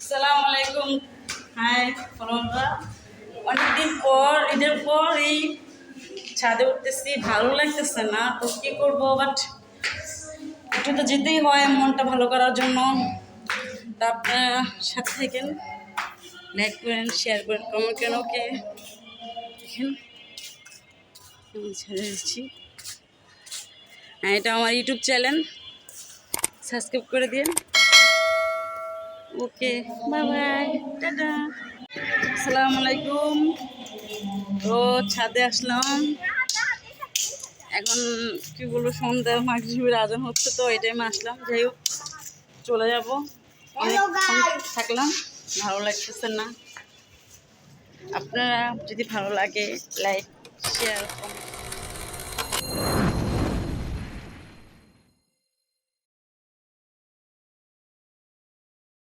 সালাম আলাইকুম। হাই ফলোয়াররা অনেকদিন পর, ঈদের পর এই ছাদে উঠতেছি। ভালো লাগতেছে না, তো কী করব? বাট একটু তো যেতেই হয় মনটা ভালো করার জন্য। তা আপনারা সাথে থাকেন লাইক করেন শেয়ার করেন কমেন্ট করেন ওকে দেখেন ছেড়ে দিচ্ছি হ্যাঁ এটা আমার ইউটিউব চ্যানেল সাবস্ক্রাইব করে দিন ওকে বাই বাই টাটা। আসসালামু আলাইকুম তো ছাদে আসলাম। এখন কি বলব সন্ধ্যা মাগরিবের আজান হচ্ছে তো এই টাইমে আসলাম। যাই হোক চলে যাব। অনেকক্ষণ থাকলাম ভালো লাগতেছে না। আপনারা যদি ভালো লাগে লাইক শেয়ার কমেন্ট